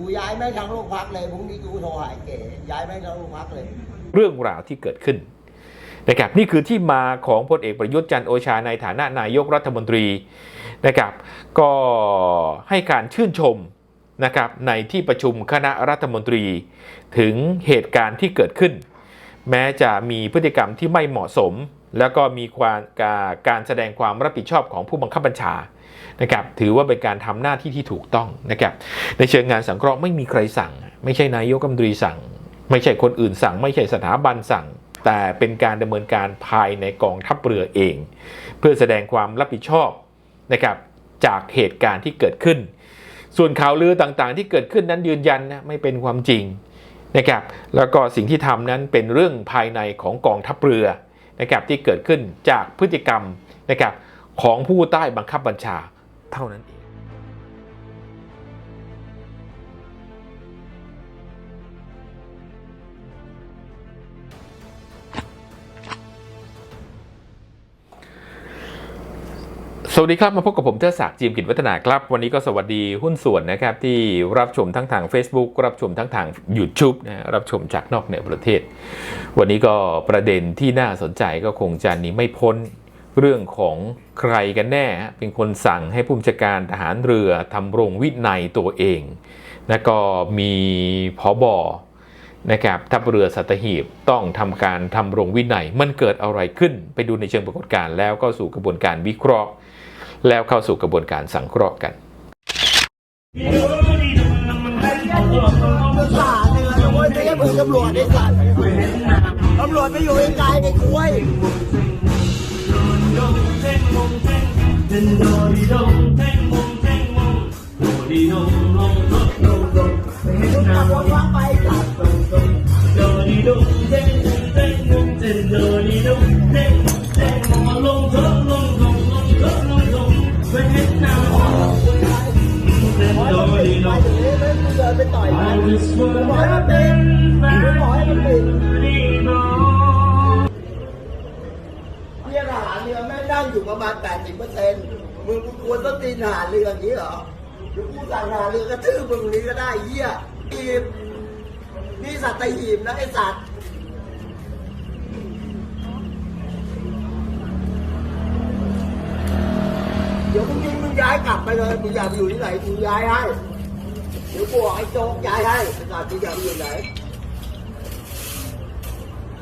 กูย้ายแม่ทั้งโรงพักเลยพรุ่งนี้กูโทรหาไอ้เก๋ย้ายแม่ทั้งโรงพักเลย เรื่องราวที่เกิดขึ้นนะครับนี่คือที่มาของพลเอกประยุทธ์จันโอชาในฐานะนายกรัฐมนตรีนะครับก็ให้การชื่นชมนะครับในที่ประชุมคณะรัฐมนตรี ถึงเหตุการณ์ที่เกิดขึ้น แม้จะมีพฤติกรรมที่ไม่เหมาะสม แล้วก็มีความการแสดงความรับผิดชอบของผู้บังคับบัญชา นะครับถือว่าเป็นการทำหน้าที่ที่ถูกต้องนะครับในเชิงงานสังเคราะห์ไม่มีใครสั่ง ไม่ใช่นายกรัฐมนตรีสั่ง ไม่ใช่คนอื่นสั่ง ไม่ใช่สถาบันสั่ง แต่เป็นการดำเนินการภายในกองทัพเรือเอง เพื่อแสดงความรับผิดชอบนะครับจากเหตุการณ์ที่เกิดขึ้น ส่วนข่าวลือต่างๆ ที่เกิดขึ้นนั้นยืนยันนะไม่เป็นความจริงนะครับแล้วก็สิ่งที่ทำนั้นเป็นเรื่องภายในของกองทัพเรือนะครับที่เกิดขึ้นจากพฤติกรรมนะครับ ของผู้ใต้บังคับบัญชาเท่านั้นเอง สวัสดีครับ มาพบกับผมเทอศักดิ์จีมกิจวัฒนาครับ วันนี้ก็สวัสดีหุ้นส่วนนะครับ ที่รับชมทั้งทาง Facebook รับชมทั้งทาง YouTube นะรับชมจากนอกเหนือประเทศ วันนี้ก็ประเด็นที่น่าสนใจก็คงจะหนีไม่พ้น เรื่องของใครกันแน่ เป็นคนสั่งให้ผู้บัญชาการทหารเรือทำรงวินัยตัวเองแล้วก็มีพอบอนะครับทัพเรือสัตหีบต้องทำการทำรงวินัย มันเกิดอะไรขึ้นไปดูในเชิงปรากฏการณ์แล้วก็สู่กระบวนการวิเคราะห์ แล้วเข้าสู่กระบวนการสังเคราะห์กันทหารว้ยไม่ใช่มึงตำรวจไอ้สัตว์ตำรวจไปอยู่ ไกลๆไอ้กล้วยขับรถว่าไปสัตว์ไปถึงนี้ไม่มึงเดินไปต่อยมันปล่อยมันเป็นไม่ปล่อยให้มั นั่งอยู่ประมาณ 80เปอร์เซ็นต์มึงควรต้องตีหาเรืออย่างนี้เหรอหรือกูสั่งหาเรือกระทืบมึงนี้ก็ได้เหี้ยหีบนี่สัตว์ตะหีบนะไอ้สัตว์เดี๋ยวมึงยิงมึงย้ายกลับไปเลยมึงอยากอยู่ที่ไหนกูย้ายให้เดี๋ยวกูบอกไอ้โจ๊กย้ายให้ขนาดมึงอยากอยู่ไหน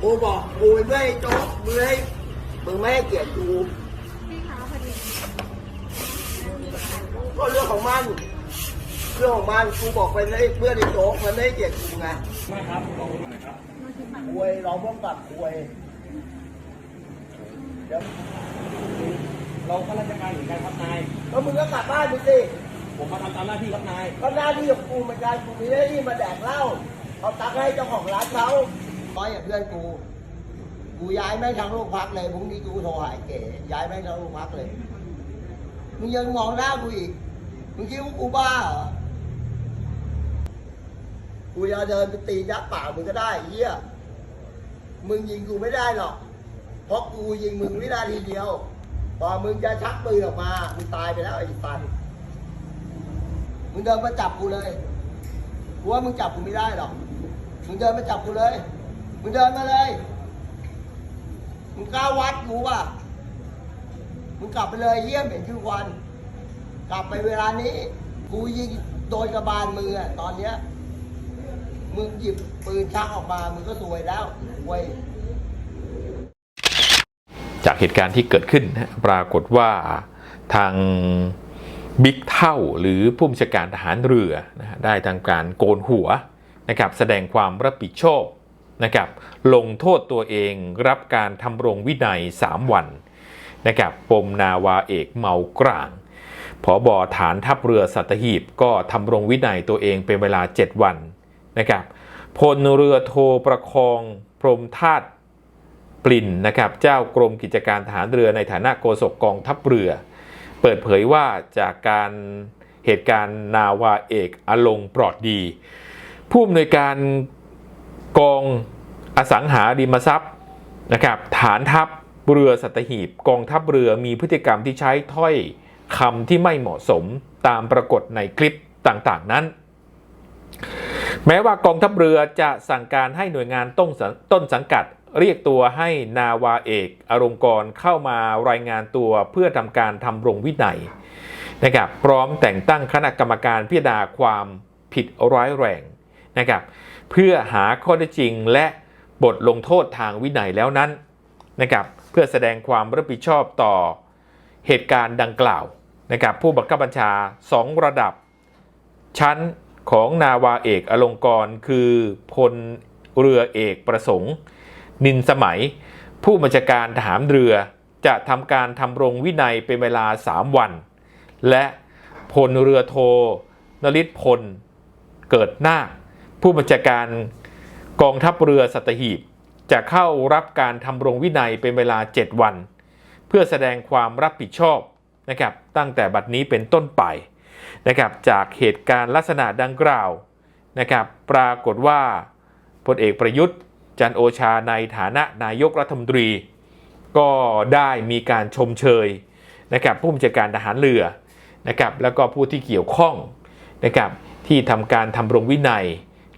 กูบอกกูไม่ให้โจ๊กมึงให้มึงไม่ให้เกียรติกู ก็เรื่องของมัน เรื่องของมันกูบอกไปให้เพื่อนไอ้โจ๊กมันไม่ให้เกียรติกูไงไม่ครับคุยเราพวกกับคุยเดี๋ยวเราข้าราชการเหมือนกันครับนายแล้วมึงก็กลับบ้านไปสิผมมาทำตามหน้าที่ครับนายก็หน้าที่ของกูเหมือนกันกูมีหน้าที่มาแดกเหล้าเอาตังค์ให้เจ้าของร้านเขาร้อยอย่างเพื่อนกู กูย้ายแม่งทั้งโรงพักเลยพรุ่งนี้กูโทรหาไอ้เก๋ย้ายแม่งทั้งโรงพักเลยมึงยังมองหน้ากูอีก มึงคิดว่ากูบ้าเหรอกูจะเดินไปตียักษ์ป่ามึงก็ได้เฮียมึงยิงกูไม่ได้หรอก เพราะกูยิงมึงวินาทีเดียว พอมึงจะชักปืนออกมา มึงตายไปแล้วไอ้ปัน มึงเดินมาจับกูเลยกูว่ามึงจับกูไม่ได้หรอก มึงเดินมาจับกูเลย มึงเดินมาเลย มึงกล้าวัดกูป่ะ มึงกลับไปเลยเยี่ยมเห็นคือวัน กลับไปเวลานี้ กูยิงโดนกระบาลมืออะตอนเนี้ยมึงหยิบปืนชักออกมามึงก็ซวยแล้วเว้ยจากเหตุการณ์ที่เกิดขึ้นนะปรากฏว่าทางบิ๊กเท่าหรือผู้บัญชาการทหารเรือนะได้ทำการโกนหัวนะครับแสดงความรับผิดชอบนะครับลงโทษตัวเองรับการทำรงวินัย 3 วันนะครับปมนาวาเอกเมากร่าง ผอบอฐานทัพเรือสัตหีบก็ทำรงวินัยตัวเองเป็นเวลา 7 วันนะครับพลเรือโทประคองพรมธาตุปลินนะครับเจ้ากรมกิจการทหารเรือในฐานะโฆษกกองทัพเรือ เปิดเผยว่าจากการเหตุการณ์นาวาเอกอลงปลอดดี ผู้อำนวยการกองอสังหาริมทรัพย์นะครับฐานทัพเรือสัตหีบกองทัพเรือมีพฤติกรรมที่ใช้ถ้อย คำที่ไม่เหมาะสมตามปรากฏในคลิปต่างๆนั้น แม้ว่ากองทัพเรือจะสั่งการให้หน่วยงานต้นสังต้นสังกัด เรียกตัวให้นาวาเอกอรงกรเข้ามารายงานตัวเพื่อทำการทำรงวินัยนะครับพร้อมแต่งตั้งคณะกรรมการพิจารณาความผิดร้ายแรงนะครับเพื่อหาข้อเท็จจริงและบทลงโทษทางวินัยแล้วนั้นนะครับเพื่อแสดงความรับผิดชอบต่อเหตุการณ์ดังกล่าว นะครับผู้บังคับบัญชา 2 ระดับ ชั้นของนาวาเอกอลงกรคือพลเรือเอกประสงค์ นินสมัย ผู้บัญชาการทหารเรือจะทำการทำรงวินัยเป็นเวลา 3 วัน และพลเรือโทนริศพลเกิดนาคผู้บัญชาการกองทัพเรือสัตหีบ จะเข้ารับการทำรงวินัยเป็นเวลา 7 วัน เพื่อแสดงความรับผิดชอบ นะครับตั้งแต่บัดนี้เป็นต้นไปนะครับจากเหตุการณ์ลักษณะดังกล่าวนะครับปรากฏว่าพลเอกประยุทธ์ จันโอชาในฐานะนายกรัฐมนตรี ก็ได้มีการชมเชยนะครับผู้บัญชาการทหารเรือนะครับแล้วก็ผู้ที่เกี่ยวข้องนะครับที่ทำการทำรงวินัย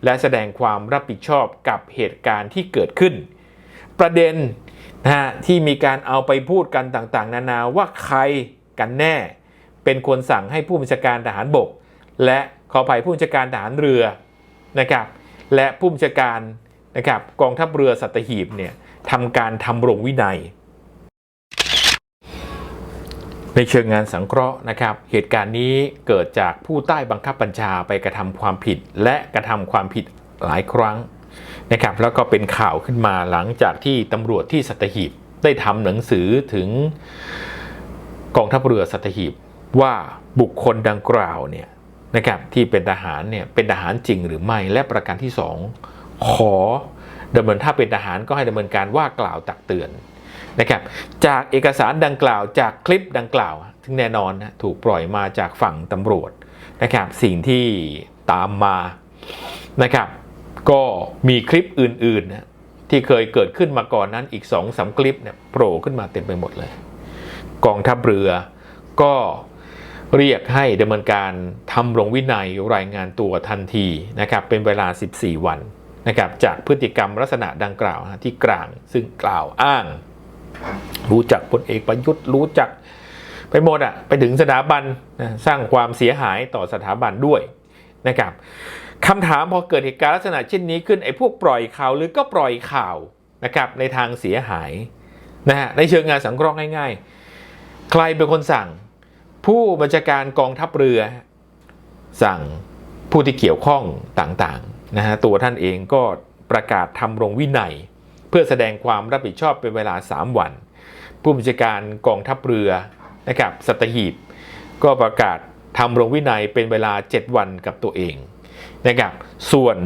และแสดงความรับผิดชอบกับเหตุการณ์ที่เกิดขึ้น ประเด็นนะฮะที่มีการเอาไปพูดกันต่างๆ นานาว่าใคร กันแน่ เป็นคนสั่งให้ผู้บัญชาการทหารบก และขอภัยผู้บัญชาการทหารเรือนะครับและผู้บัญชาการนะครับกองทัพเรือสัตหีบเนี่ยทำการทำรงวินัย ในเชิงงานสังเคราะห์นะครับ เหตุการณ์นี้เกิดจากผู้ใต้บังคับบัญชาไปกระทำความผิด และกระทำความผิดหลายครั้งนะครับแล้วก็เป็นข่าวขึ้นมาหลังจากที่ตำรวจที่สัตหีบได้ทำหนังสือถึง กองทัพเรือสัตหีบว่าบุคคลดังกล่าวเนี่ยนะครับที่เป็นทหารเนี่ยเป็นทหารจริงหรือไม่และประการที่ 2 ขอดำเนินถ้าเป็นทหารก็ให้ดำเนินการว่ากล่าวตักเตือนนะครับจากเอกสารดังกล่าวจากคลิปดังกล่าวซึ่งแน่นอนนะถูกปล่อยมาจากฝั่งตำรวจนะครับสิ่งที่ตามมานะครับก็มีคลิปอื่นๆนะที่เคยเกิดขึ้นมาก่อนนั้นอีก2อสคลิปเนี่ยโผล่ขึ้นมาเต็มไปหมดเลย กองทัพเรือ ก็เรียกให้ดำเนินการทำลงวินัยรายงานตัวทันทีนะครับเป็นเวลา 14 วันนะครับจากพฤติกรรมลักษณะดังกล่าวที่กลางซึ่งกล่าวอ้าง รู้จักพลเอกประยุทธ์รู้จักไปหมดอะไปถึงสถาบันนะสร้างความเสียหายต่อสถาบันด้วยนะครับคำถามพอเกิดเหตุการณ์ลักษณะเช่นนี้ขึ้นไอ้พวกปล่อยข่าวหรือก็ปล่อยข่าวนะครับในทางเสียหายนะฮะในเชิงงานสังเคราะห์ง่ายๆ ใครเป็นคนสั่ง ผู้บัญชาการกองทัพเรือ สั่งผู้ที่เกี่ยวข้องต่างๆนะฮะตัวท่านเองก็ประกาศทำรงวินัย เพื่อแสดงความรับผิดชอบเป็นเวลา 3 วัน ผู้บัญชาการกองทัพเรือนะครับสัตหีบ ก็ประกาศทำรงวินัยเป็นเวลา 7 วันกับตัวเองนะครับส่วน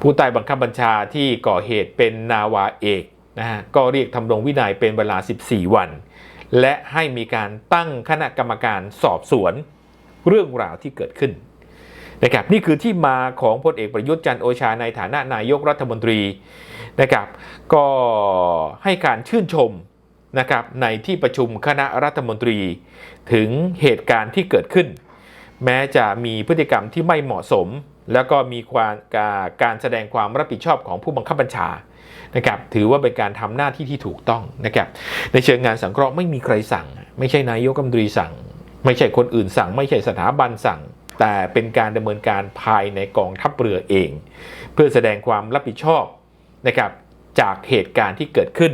ผู้ใต้บังคับบัญชาที่ก่อเหตุเป็นนาวาเอกนะฮะก็เรียกทำรงวินัยเป็นเวลา 14 วัน และให้มีการตั้งคณะกรรมการสอบสวนเรื่องราวที่เกิดขึ้นนะครับนี่คือที่มาของพลเอกประยุทธ์จันโอชาในฐานะนายกรัฐมนตรีนะครับก็ให้การชื่นชมนะครับในที่ประชุมคณะรัฐมนตรี ถึงเหตุการณ์ที่เกิดขึ้น แม้จะมีพฤติกรรมที่ไม่เหมาะสม แล้วก็มีความการแสดงความรับผิดชอบของผู้บังคับบัญชา นะครับถือว่าเป็นการทำหน้าที่ที่ถูกต้องนะครับในเชิงงานสังเคราะห์ไม่มีใครสั่ง ไม่ใช่นายกรัฐมนตรีสั่ง ไม่ใช่คนอื่นสั่ง ไม่ใช่สถาบันสั่ง แต่เป็นการดำเนินการภายในกองทัพเรือเอง เพื่อแสดงความรับผิดชอบนะครับจากเหตุการณ์ที่เกิดขึ้น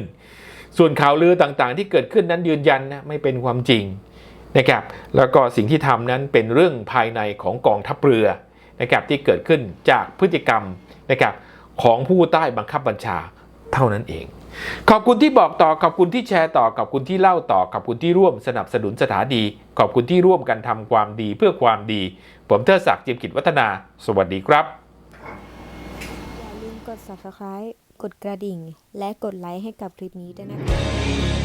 ส่วนข่าวลือต่างๆ ที่เกิดขึ้นนั้นยืนยันนะไม่เป็นความจริงนะครับแล้วก็สิ่งที่ทำนั้นเป็นเรื่องภายในของกองทัพเรือนะครับที่เกิดขึ้นจากพฤติกรรมนะครับของผู้ใต้บังคับบัญชา เท่านั้นเอง ขอบคุณที่บอกต่อ ขอบคุณที่แชร์ต่อ ขอบคุณที่เล่าต่อ ขอบคุณที่ร่วมสนับสนุนสถานี ขอบคุณที่ร่วมกันทำความดีเพื่อความดี ผมเทอศักดิ์จิมกิจวัฒนา สวัสดีครับ อย่าลืมกด subscribe กดกระดิ่ง และกดไลค์ให้กับคลิปนี้ด้วยนะคะ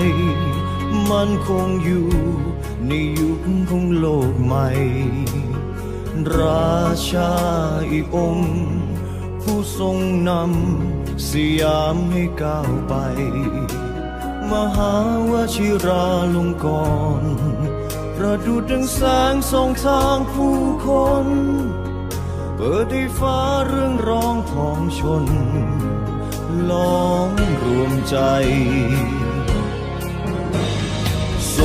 ย มันคงอยู่ในยุคของโลกใหม่ ราชาอีกองค์ ผู้ทรงนำสยามให้ก้าวไป มหาวชิราลงกรณประดุดดังแสงส่องทางผู้คน เปิดให้ฟ้าเรื่องร้องของชนล้อมรวมใจ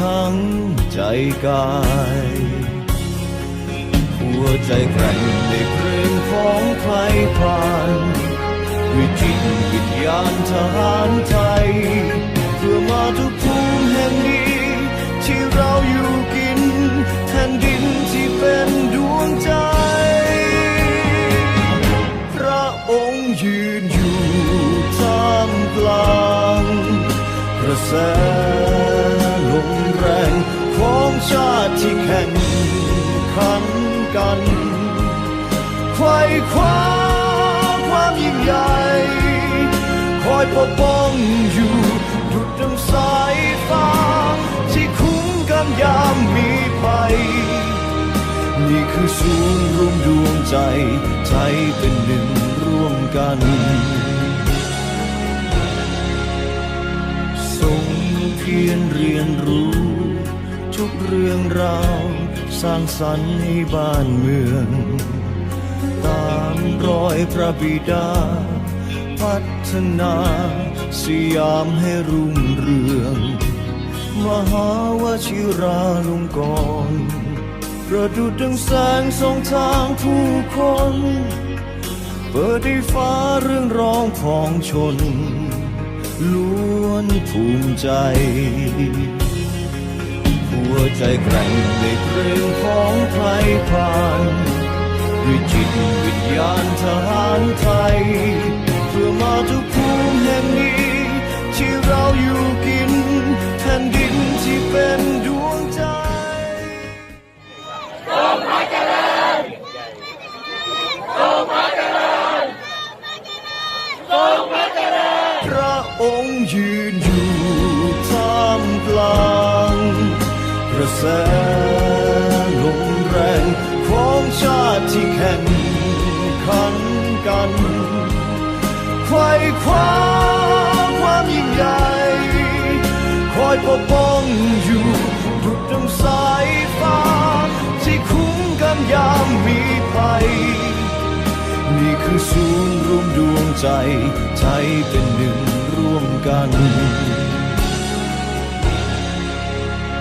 ทั้งใจกาย หัวใจแกร่งในเพลงของใครผ่านด้วยจิตวิญญาณทหารไทย เพื่อมาทุกภูมิแห่งนี้ ที่เราอยู่กินแผ่นดินที่เป็นดวงใจ พระองค์ยืนอยู่ท่ามกลางกระแส ชาติที่แข่งขันกันไขว้คว้าความยิ่งใหญ่คอยปกป้องอยู่ดุดดังสายฟ้าที่คุ้มกันยามมีภัยนี่คือศูนย์รวมดวงใจ ใจเป็นหนึ่งร่วมกันทรงเพียรเรียนรู้ ทุกเรื่องราวสร้างสรรค์ให้บ้านเมือง ตามรอยพระบิดา พัฒนาสยามให้รุ่งเรือง มหาวชิราลงกรณ์ประดุดดังแสงส่องทางผู้คน เปิดให้ฟ้าเรื่องร้องของชน ล้วนภูมิใจ หัวใจแกร่งในเพลงของไทยผ่านด้วยจิตวิญญาณทหารไทย เพื่อมาทุกภูมิแห่งนี้ ที่เราอยู่กินแผ่นดินที่เป็นดวงใจโตพระเจริญโตพระเจริญโตพระเจริญพระองค์ยืนอยู่ แสลมแรงของชาติที่แข่งขันกันไขว้คว้าความยิ่งใหญ่คอยปกป้องอยู่ดุดดังสายฟ้า ที่คุ้มกันยามมีภัย นี่คือศูนย์รวมดวงใจใจเป็นหนึ่งร่วมกัน